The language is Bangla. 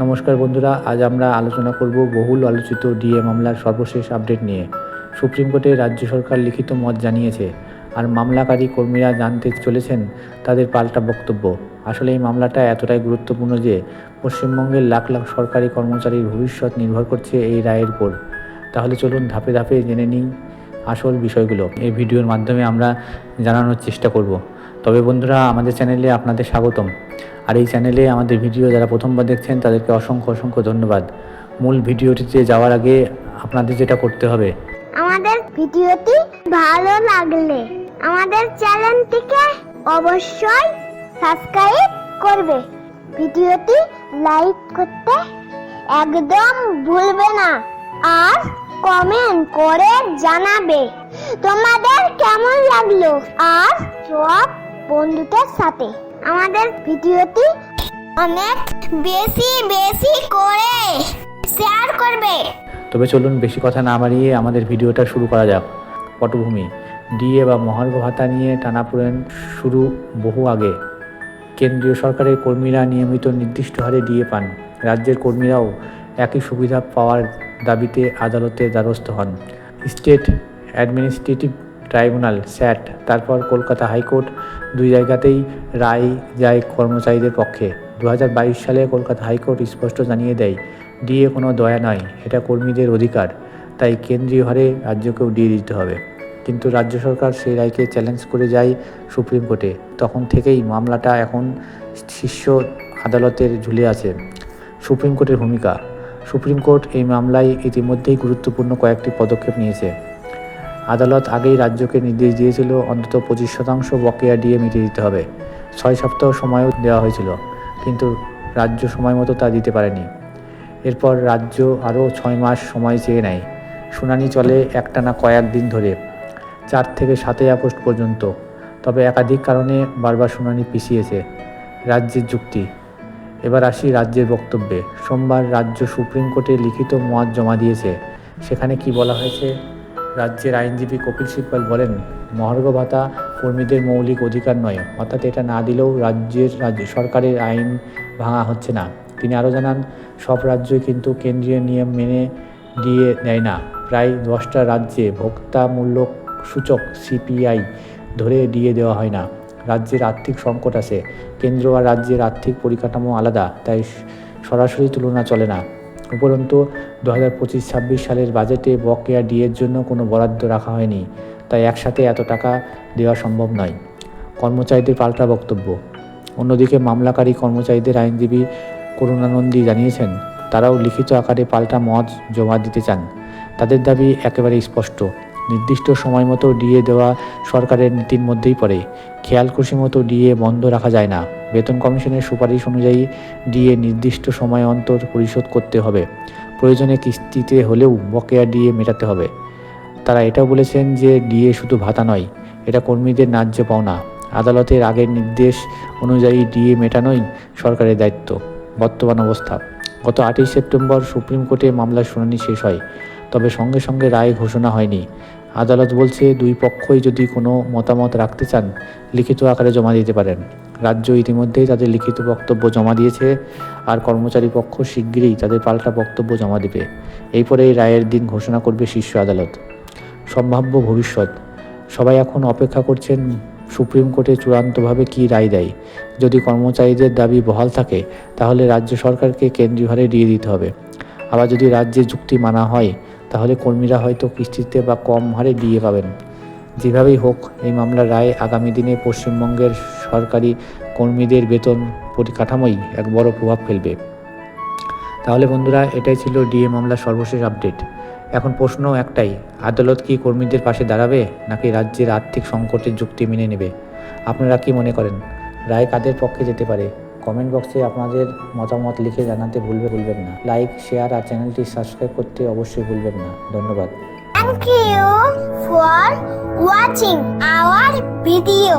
নমস্কার বন্ধুরা, আজ আমরা আলোচনা করব বহুল আলোচিত ডিএ মামলার সর্বশেষ আপডেট নিয়ে। সুপ্রিম কোর্টে রাজ্য সরকার লিখিত মত জানিয়েছে, আর মামলাকারী কর্মীরা জানতে চলেছেন তাদের পাল্টা বক্তব্য। আসলে এই মামলাটা এতটাই গুরুত্বপূর্ণ যে, পশ্চিমবঙ্গের লাখ লাখ সরকারি কর্মচারীর ভবিষ্যৎ নির্ভর করছে এই রায়ের উপর। তাহলে চলুন ধাপে ধাপে জেনে নিই আসল বিষয়গুলো। এই ভিডিওর মাধ্যমে আমরা জানানোর চেষ্টা করব। তবে বন্ধুরা, আমাদের চ্যানেলে আপনাদের স্বাগতম। আর এই চ্যানেলে আমাদের ভিডিও যারা প্রথমবার দেখছেন, তাদেরকে অসংখ্য অসংখ্য ধন্যবাদ। মূল ভিডিওটিতে যাওয়ার আগে আপনাদের যেটা করতে হবে। আমাদের ভিডিওটি ভালো লাগলে আমাদের চ্যানেলটিকে অবশ্যই সাবস্ক্রাইব করবে। ভিডিওটি লাইক করতে একদম ভুলবে না আর কমেন্ট করে জানাবে। তোমাদের কেমন লাগল? আর সব বন্ধুদের সাথে। আমাদের ভিডিওটি অনেক বেশি বেশি করে শেয়ার করবে। তবে চলুন বেশি কথা না বাড়িয়ে আমাদের ভিডিওটা শুরু করা যাক। পটভূমি। ডিএ বা মহার্ঘ ভাতা নিয়ে টানাপোড়েন শুরু বহু আগে। কেন্দ্রীয় সরকারের কর্মীরা নিয়মিত নির্দিষ্ট হারে ডিএ পান। রাজ্যের কর্মীরাও একই সুবিধা পাওয়ার দাবিতে আদালতে দ্বারস্থ হন। স্টেট অ্যাডমিনিস্ট্রেটিভ ট্রাইব্যুনাল স্যাট তারপর কলকাতা হাইকোর্ট, দুই জায়গাতেই রায় যায় কর্মচারীদের পক্ষে। দু হাজার বাইশ সালে কলকাতা হাইকোর্ট স্পষ্ট জানিয়ে দেয়, ডিএ কোনো দয়া নয়, এটা কর্মীদের অধিকার, তাই কেন্দ্রীয় হারে রাজ্যকেও ডিএ দিতে হবে। কিন্তু রাজ্য সরকার সেই রায়কে চ্যালেঞ্জ করে যায় সুপ্রিম কোর্টে। তখন থেকেই মামলাটা এখন শীর্ষ আদালতের ঝুলে আছে। সুপ্রিম কোর্টের ভূমিকা, সুপ্রিম কোর্ট এই মামলায় ইতিমধ্যেই গুরুত্বপূর্ণ কয়েকটি পদক্ষেপ নিয়েছে। আদালত আগেই রাজ্যকে নির্দেশ দিয়েছিল, অন্তত পঁচিশ শতাংশ বকেয়া ডিএ মিটিয়ে দিতে হবে। ছয় সপ্তাহ সময়ও দেওয়া হয়েছিল, কিন্তু রাজ্য সময় মতো তা দিতে পারেনি। এরপর রাজ্য আরও ছয় মাস সময় চেয়ে নেয়। শুনানি চলে একটানা কয়েক দিন ধরে, চার থেকে সাতই আগস্ট পর্যন্ত। তবে একাধিক কারণে বারবার শুনানি পিছিয়েছে রাজ্যের যুক্তি। এবার আসি রাজ্যের বক্তব্যে। সোমবার রাজ্য সুপ্রিম কোর্টে লিখিত মত জমা দিয়েছে। সেখানে কি বলা হয়েছে? রাজ্যের আইনজীবী কপিল সিব্বল বলেন, মহার্ঘ ভাতা কর্মীদের মৌলিক অধিকার নয়, অর্থাৎ এটা না দিলেও রাজ্যের রাজ্য, সরকারের আইন ভাঙা হচ্ছে না। তিনি আরও জানান, সব রাজ্যই কিন্তু কেন্দ্রীয় নিয়ম মেনে দিয়ে দেয় না। প্রায় দশটা রাজ্যে ভোক্তা মূল্য সূচক সিপিআই ধরে দিয়ে দেওয়া হয় না। রাজ্যের আর্থিক সংকট আছে। কেন্দ্র আর রাজ্যের আর্থিক পরিকাঠামো আলাদা, তাই সরাসরি তুলনা চলে না। উপরন্তু দু হাজার পঁচিশ ছাব্বিশ সালের বাজেটে বকেয়া ডিএর জন্য কোনো বরাদ্দ রাখা হয়নি, তাই একসাথে এত টাকা দেওয়া সম্ভব নয়। কর্মচারীদের পাল্টা বক্তব্য। অন্যদিকে মামলাকারী কর্মচারীদের আইনজীবী করুণানন্দী জানিয়েছেন, তারাও লিখিত আকারে পাল্টা মত জমা দিতে চান। তাদের দাবি একেবারে স্পষ্ট। নির্দিষ্ট সময় মতো ডিএ দেওয়া সরকারের নীতির মধ্যেই পড়ে। খেয়াল খুশি মতো ডিএ বন্ধ রাখা যায় না। বেতন কমিশনের সুপারিশ অনুযায়ী ডিএ নির্দিষ্ট সময় অন্তর পরিশোধ করতে হবে। প্রয়োজনে কিস্তিতে হলেও বকেয়া ডিএ মেটাতে হবে। তারা এটাও বলেছেন যে ডিএ শুধু ভাতা নয়, এটা কর্মীদের ন্যায্য পাওনা। আদালতের আগের নির্দেশ অনুযায়ী ডিএ মেটানোই সরকারের দায়িত্ব। বর্তমান অবস্থা। গত আটই সেপ্টেম্বর সুপ্রিম কোর্টে মামলার শুনানি শেষ হয়। তবে সঙ্গে সঙ্গে রায় ঘোষণা হয়নি। আদালত বলছে, দুই পক্ষই যদি কোনো মতামত রাখতে চান, লিখিত আকারে জমা দিতে পারেন। রাজ্য ইতিমধ্যেই তাদের লিখিত বক্তব্য জমা দিয়েছে, আর কর্মচারী পক্ষ শিগগিরই তাদের পাল্টা বক্তব্য জমা দেবে। এই রায়ের দিন ঘোষণা করবে শীর্ষ আদালত। সম্ভাব্য ভবিষ্যৎ। সবাই এখন অপেক্ষা করছেন সুপ্রিম কোর্টে চূড়ান্তভাবে কী রায় দেয়। যদি কর্মচারীদের দাবি বহাল থাকে, তাহলে রাজ্য সরকারকে কেন্দ্রীয় হারে দিয়ে দিতে হবে। আবার যদি রাজ্যে যুক্তি মানা হয় তাহলে কর্মীরা হয়তো কিস্তিতে বা কম হারে দিয়ে পাবেন। যেভাবেই হোক, এই মামলার রায় আগামী দিনে পশ্চিমবঙ্গের সরকারি কর্মীদের বেতন পরিকাঠামোই এক বড় প্রভাব ফেলবে। তাহলে বন্ধুরা, এটাই ছিল ডিএ মামলার সর্বশেষ আপডেট। এখন প্রশ্ন একটাই, আদালত কি কর্মীদের পাশে দাঁড়াবে, নাকি রাজ্যের আর্থিক সংকটের যুক্তি মেনে নেবে? আপনারা কি মনে করেন? রায় কাদের পক্ষে যেতে পারে? কমেন্ট বক্সে আপনাদের মতামত লিখে জানাতে ভুলবে, ভুলবেন না। লাইক শেয়ার আর চ্যানেলটি সাবস্ক্রাইব করতে অবশ্যই ভুলবেন না। ধন্যবাদ। Thank you for watching our video.